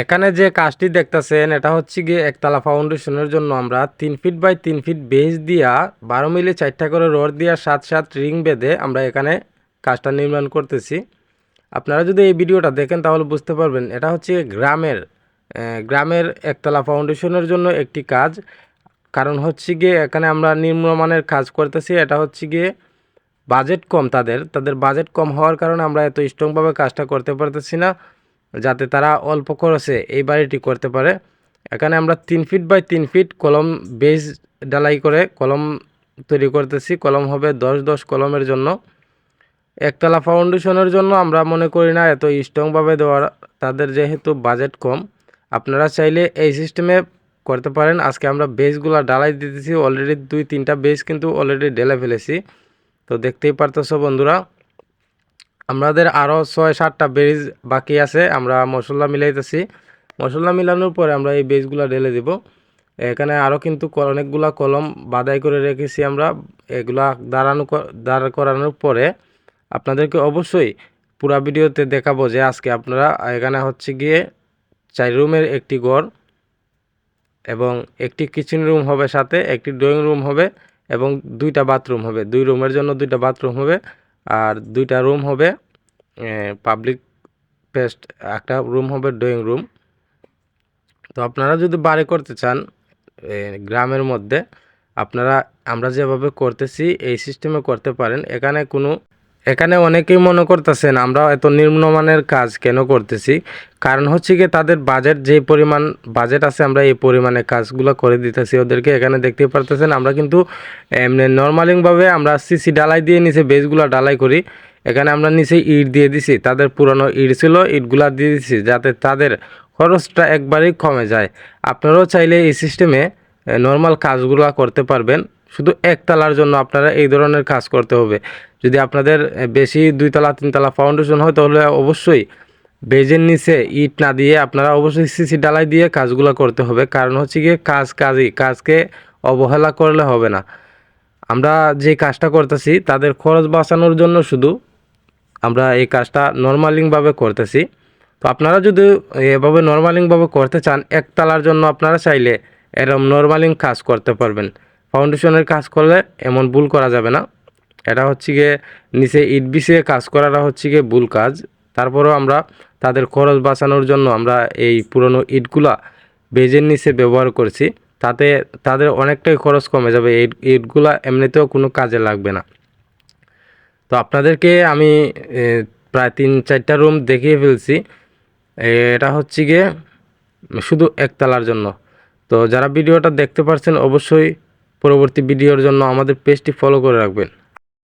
এখানে যে কাজটি দেখতেছেন, এটা হচ্ছে গিয়ে একতলা ফাউন্ডেশনের জন্য আমরা তিন ফিট বাই তিন ফিট বেস দিয়া বারো মিলি চারটা করে রড দিয়া সাত সাত রিং বেঁধে আমরা এখানে কাজটা নির্মাণ করতেছি। আপনারা যদি এই ভিডিওটা দেখেন, তাহলে বুঝতে পারবেন এটা হচ্ছে গ্রামের গ্রামের একতলা ফাউন্ডেশনের জন্য একটি কাজ। কারণ হচ্ছে গিয়ে এখানে আমরা নিম্নমানের কাজ করতেছি, এটা হচ্ছে গিয়ে বাজেট কম তাদের। তাদের বাজেট কম হওয়ার কারণে আমরা এত স্ট্রংভাবে কাজটা করতে পারতেছি না। যাতে তারা অল্প খরচে এই বাড়িটি করতে পারে। এখানে আমরা তিন ফিট বাই তিন ফিট কলম বেজ ডালাই করে কলম তৈরি করতেছি। কলম হবে দশ দশ কলমের জন্য। একতলা ফাউন্ডেশনের জন্য আমরা মনে করি না এত স্ট্রংভাবে দেওয়ার, তাদের যেহেতু বাজেট কম। আপনারা চাইলে এই সিস্টেমে করতে পারেন। আজকে আমরা বেসগুলো ডালাই দিতেছি। অলরেডি দুই তিনটা বেস কিন্তু অলরেডি ঢেলে ফেলেছি। তো দেখতেই পারতেছো বন্ধুরা। আমাদের আরও ছয়, সাতটা বেজ বাকি আছে, আমরা মশলা মিলাইতেছি। মশলা মিলানোর পরে আমরা এই বেজগুলো ঢেলে দিব। এখানে আরও কিন্তু অনেকগুলা কলম বাদাই করে রেখেছি আমরা। এগুলা দাঁড়ানো দাঁড় করানোর পরে আপনাদেরকে অবশ্যই পুরা ভিডিওতে দেখাবো যে আজকে আপনারা এখানে হচ্ছে গিয়ে চার রুমের একটি ঘর এবং একটি কিচেন রুম হবে সাথে, একটি ড্রয়িং রুম হবে এবং দুইটা বাথরুম হবে। দুই রুমের জন্য দুইটা বাথরুম হবে আর দুইটা রুম হবে পাবলিক পেস্ট একটা রুম হবে ড্রয়িং রুম তো আপনারা যদি বাড়ি করতে চান গ্রামের মধ্যে, আপনারা, আমরা যেভাবে করতেছি, এই সিস্টেমে করতে পারেন। এখানে কোনো এখানে অনেকেই মনে করতেছেন, আমরা এত নিম্নমানের কাজ কেন করতেছি? কারণ হচ্ছে কি তাদের বাজেট যে পরিমাণ বাজেট আছে, আমরা এই পরিমাণে কাজগুলো করে দিতেছি। ওদেরকে এখানে দেখতে পারতেছেন, আমরা কিন্তু এমনি নর্মালিংভাবে আমরা সিসি ডালাই দিয়ে নিচে বেসগুলো ডালাই করি। এখানে আমরা নিচে ইট দিয়ে দিছি, তাদের পুরনো ইট ছিল, ইটগুলা দিয়ে দিছি, যাতে তাদের খরচটা একবারেই কমে যায়। আপনারাও চাইলে এই সিস্টেমে নর্মাল কাজগুলো করতে পারবেন। শুধু একতলার জন্য আপনারা এই ধরনের কাজ করতে হবে। যদি আপনাদের বেশি দুইতলা, তিনতলা ফাউন্ডেশন হয়, তাহলে অবশ্যই বেজের নিচে ইট না দিয়ে আপনারা অবশ্যই সিসি ডালাই দিয়ে কাজগুলো করতে হবে। কারণ হচ্ছে গিয়ে কাজ কাজই, কাজকে অবহেলা করলে হবে না। আমরা যে কাজটা করতেছি, তাদের খরচ বাঁচানোর জন্য শুধু আমরা এই কাজটা নর্মালিংভাবে করতেছি। তো আপনারা যদি এভাবে নর্মালিংভাবে করতে চান, একতলার জন্য আপনারা চাইলে এরকম নর্মালিং কাজ করতে পারবেন। ফাউন্ডেশনের কাজ করলে এমন ভুল করা যাবে না। এটা হচ্ছে গিয়ে নিচে ইট বিছিয়ে কাজ করাটা হচ্ছে গিয়ে ভুল কাজ। তারপরেও আমরা তাদের খরচ বাঁচানোর জন্য আমরা এই পুরনো ইটগুলা বেজের নিচে ব্যবহার করছি। তাতে তাদের অনেকটাই খরচ কমে যাবে। এই ইটগুলা এমনিতেও কোনো কাজে লাগবে না। তো আপনাদেরকে আমি প্রায় তিন চারটা রুম দেখিয়ে ফেলছি। এটা হচ্ছে গিয়ে শুধু একতলার জন্য। তো যারা ভিডিওটা দেখতে পারছেন, অবশ্যই পরবর্তী ভিডিওর জন্য আমাদের পেজটি ফলো করে রাখবেন।